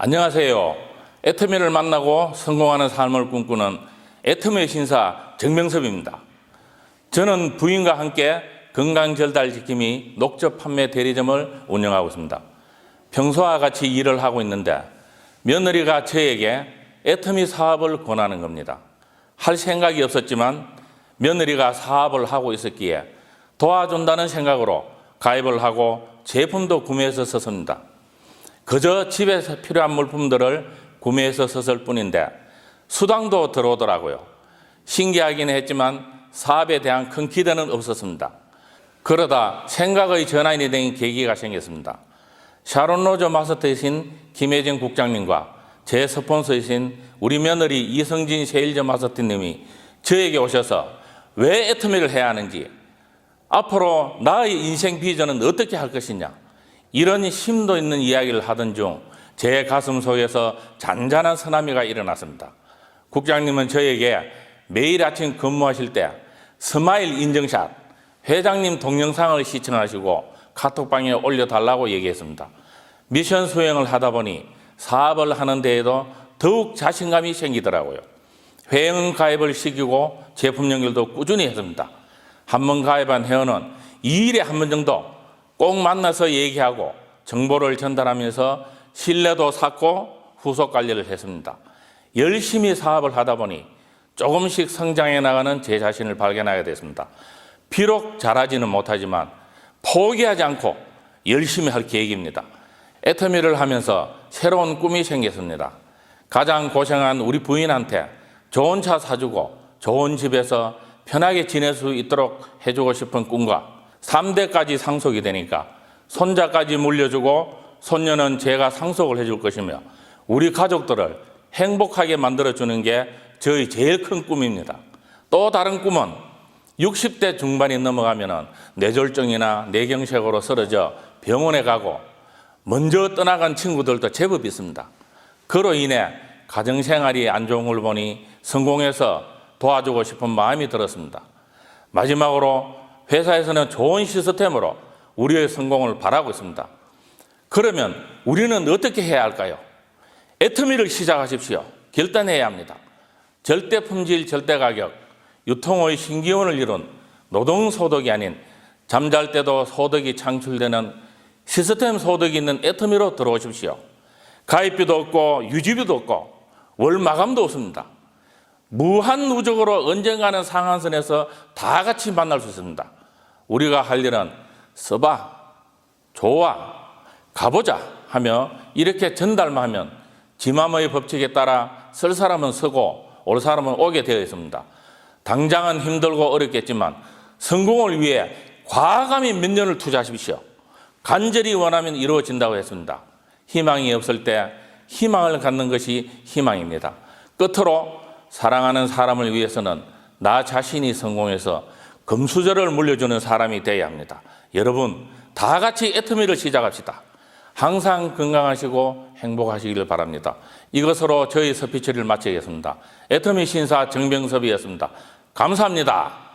안녕하세요. 애터미를 만나고 성공하는 삶을 꿈꾸는 애터미의 신사 정명섭입니다. 저는 부인과 함께 건강절달지킴이 녹즙 판매 대리점을 운영하고 있습니다. 평소와 같이 일을 하고 있는데 며느리가 저에게 애터미 사업을 권하는 겁니다. 할 생각이 없었지만 며느리가 사업을 하고 있었기에 도와준다는 생각으로 가입을 하고 제품도 구매해서 썼습니다. 그저 집에서 필요한 물품들을 구매해서 썼을 뿐인데 수당도 들어오더라고요. 신기하긴 했지만 사업에 대한 큰 기대는 없었습니다. 그러다 생각의 전환이 된 계기가 생겼습니다. 샤론 로저 마스터이신 김혜진 국장님과 제 스폰서이신 우리 며느리 이성진 세일저 마스터님이 저에게 오셔서 왜 애터미를 해야 하는지 앞으로 나의 인생 비전은 어떻게 할 것이냐 이런 심도 있는 이야기를 하던 중 제 가슴 속에서 잔잔한 쓰나미가 일어났습니다. 국장님은 저에게 매일 아침 근무하실 때 스마일 인증샷 회장님 동영상을 시청하시고 카톡방에 올려달라고 얘기했습니다. 미션 수행을 하다 보니 사업을 하는 데에도 더욱 자신감이 생기더라고요. 회원 가입을 시키고 제품 연결도 꾸준히 했습니다. 한 번 가입한 회원은 2일에 한 번 정도 꼭 만나서 얘기하고 정보를 전달하면서 신뢰도 쌓고 후속 관리를 했습니다. 열심히 사업을 하다 보니 조금씩 성장해 나가는 제 자신을 발견하게 됐습니다. 비록 잘하지는 못하지만 포기하지 않고 열심히 할 계획입니다. 애터미를 하면서 새로운 꿈이 생겼습니다. 가장 고생한 우리 부인한테 좋은 차 사주고 좋은 집에서 편하게 지낼 수 있도록 해주고 싶은 꿈과 3대까지 상속이 되니까 손자까지 물려주고 손녀는 제가 상속을 해줄 것이며 우리 가족들을 행복하게 만들어주는 게 저희 제일 큰 꿈입니다. 또 다른 꿈은 60대 중반이 넘어가면 뇌졸중이나 뇌경색으로 쓰러져 병원에 가고 먼저 떠나간 친구들도 제법 있습니다. 그로 인해 가정생활이 안 좋은 걸 보니 성공해서 도와주고 싶은 마음이 들었습니다. 마지막으로 회사에서는 좋은 시스템으로 우리의 성공을 바라고 있습니다. 그러면 우리는 어떻게 해야 할까요? 애터미를 시작하십시오. 결단해야 합니다. 절대 품질, 절대 가격, 유통의 신기원을 이룬 노동소득이 아닌 잠잘 때도 소득이 창출되는 시스템 소득이 있는 애터미로 들어오십시오. 가입비도 없고 유지비도 없고 월 마감도 없습니다. 무한 누적으로 언젠가는 상한선에서 다 같이 만날 수 있습니다. 우리가 할 일은 써봐, 좋아, 가보자 하며 이렇게 전달만 하면 지맘의 법칙에 따라 쓸 사람은 쓰고 올 사람은 오게 되어 있습니다. 당장은 힘들고 어렵겠지만 성공을 위해 과감히 몇 년을 투자하십시오. 간절히 원하면 이루어진다고 했습니다. 희망이 없을 때 희망을 갖는 것이 희망입니다. 끝으로 사랑하는 사람을 위해서는 나 자신이 성공해서 금수저를 물려주는 사람이 되어야 합니다. 여러분, 다 같이 애터미를 시작합시다. 항상 건강하시고 행복하시기를 바랍니다. 이것으로 저희 스피치를 마치겠습니다. 애터미 신사 정병섭이었습니다. 감사합니다.